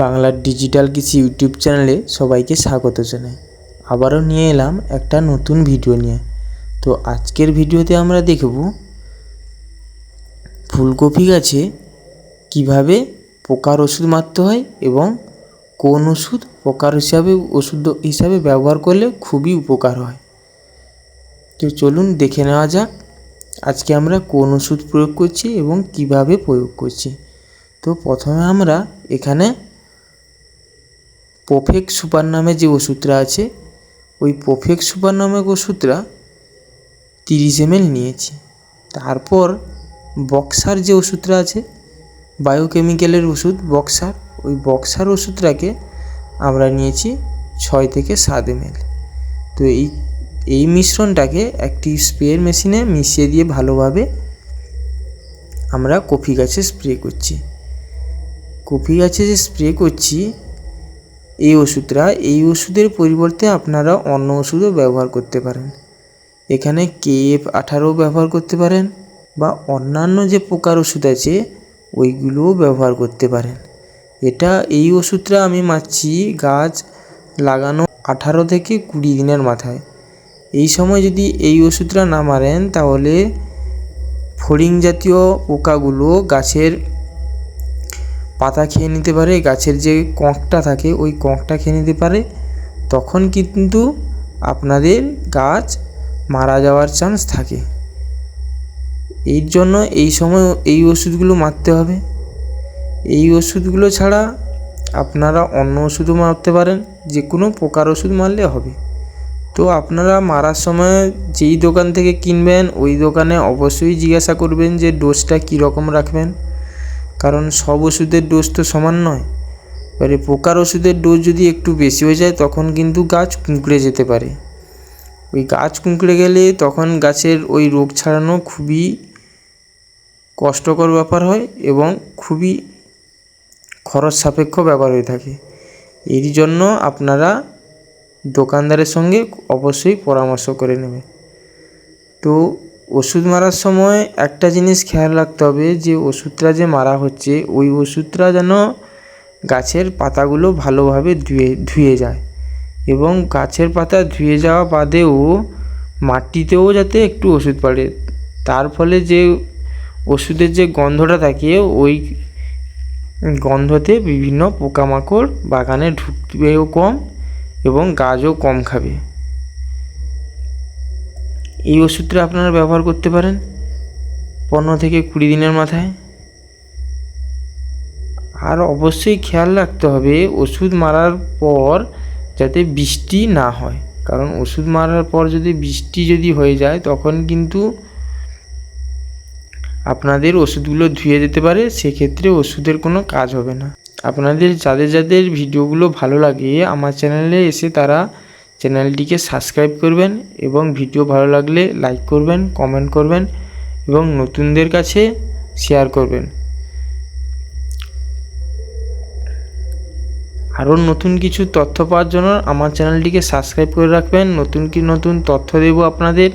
বাংলার ডিজিটাল কৃষি ইউটিউব চ্যানেলে সবাইকে স্বাগত জানাই। আবারও নিয়ে এলাম একটা নতুন ভিডিও নিয়ে। তো আজকের ভিডিওতে আমরা দেখব ফুলকপি গাছে কীভাবে পোকার ওষুধ মারতে হয় এবং কোন ওষুধ পোকার হিসাবে, ওষুধ হিসাবে ব্যবহার করলে খুবই উপকার হয়। তো চলুন দেখে নেওয়া যাক আজকে আমরা কোন ওষুধ প্রয়োগ করছি এবং কীভাবে প্রয়োগ করছি। তো প্রথমে আমরা এখানে পোফেক সুপার নামে যে ওষুধটা আছে, ওই পোফেক সুপার নামক ওষুধটা তিরিশ এমএল নিয়েছি। তারপর বক্সার যে ওষুধটা আছে বায়োকেমিক্যালের ওষুধ বক্সার ওই বক্সার ওষুধটাকে আমরা নিয়েছি ছয় থেকে সাত এমএল। তো এই এই মিশ্রণটাকে একটি স্প্রের মেশিনে মিশিয়ে দিয়ে ভালোভাবে আমরা কফি গাছে স্প্রে করছি। কফি গাছে যে স্প্রে করছি এই ওষুধটা এই ওষুধের পরিবর্তে আপনারা অন্য ওষুধও ব্যবহার করতে পারেন। এখানে কেএফ আঠারো ব্যবহার করতে পারেন বা অন্যান্য যে পোকার ওষুধ আছে, ওইগুলোও ব্যবহার করতে পারেন। এটা এই ওষুধটা আমি মারছি গাছ লাগানো আঠারো থেকে কুড়ি দিনের মাথায়। এই সময় যদি এই ওষুধটা না মারেন, তাহলে ফড়িং জাতীয় পোকাগুলো গাছের পাতা খেয়ে নিতে পারে, গাছের যে কঁকটা থাকে ওই কঁকটা খেয়ে নিতে পারে, তখন কিন্তু আপনাদের গাছ মারা যাওয়ার চান্স থাকে। এর জন্য এই সময় এই ওষুধগুলো মারতে হবে। এই ওষুধগুলো ছাড়া আপনারা অন্য ওষুধও মারতে পারেন, যে কোনো পোকার ওষুধ মারলে হবে। তো আপনারা মারার সময় যেই দোকান থেকে কিনবেন, ওই দোকানে অবশ্যই জিজ্ঞাসা করবেন যে ডোজটা কীরকম রাখবেন। কারণ সব ওষুধের ডোজ তো সমান নয়। এবারে পোকার ওষুধের ডোজ যদি একটু বেশি হয়ে যায়, তখন কিন্তু গাছ কুঁকড়ে যেতে পারে। ওই গাছ কুঁকড়ে গেলে তখন গাছের ওই রোগ ছাড়ানো খুবই কষ্টকর ব্যাপার হয় এবং খুবই খরচ সাপেক্ষ ব্যাপার হয়ে থাকে। এর জন্য আপনারা দোকানদারের সঙ্গে অবশ্যই পরামর্শ করে নেবেন। তো ওষুধ মারার সময় একটা জিনিস খেয়াল রাখতে হবে যে ওষুধটা যে মারা হচ্ছে, ওই ওষুধটা যেন গাছের পাতাগুলো ভালোভাবে ধুয়ে ধুয়ে যায় এবং গাছের পাতা ধুয়ে যাওয়া বাদেও মাটিতেও যাতে একটু ওষুধ পড়ে। তার ফলে যে ওষুধের যে গন্ধটা থাকে, ওই গন্ধতে বিভিন্ন পোকামাকড় বাগানে ঢুকবেও কম এবং গাছও কম খাবে। এই ওষুধটা আপনারা ব্যবহার করতে পারেন পনেরো থেকে কুড়ি দিনের মাথায়। আর অবশ্যই খেয়াল রাখতে হবে ওষুধ মারার পর যাতে বৃষ্টি না হয়। কারণ ওষুধ মারার পর যদি বৃষ্টি যদি হয়ে যায়, তখন কিন্তু আপনাদের ওষুধগুলো ধুয়ে যেতে পারে, সেক্ষেত্রে ওষুধের কোনো কাজ হবে না। আপনাদের যাদের যাদের ভিডিওগুলো ভালো লাগে, আমার চ্যানেলে এসে তারা চ্যানেলটিকে সাবস্ক্রাইব করবেন এবং ভিডিও ভালো লাগলে লাইক করবেন, কমেন্ট করবেন এবং নতুনদের কাছে শেয়ার করবেন। আরও নতুন কিছু তথ্য পাওয়ার জন্য আমার চ্যানেলটিকে সাবস্ক্রাইব করে রাখবেন। নতুন কি নতুন তথ্য দেব আপনাদের।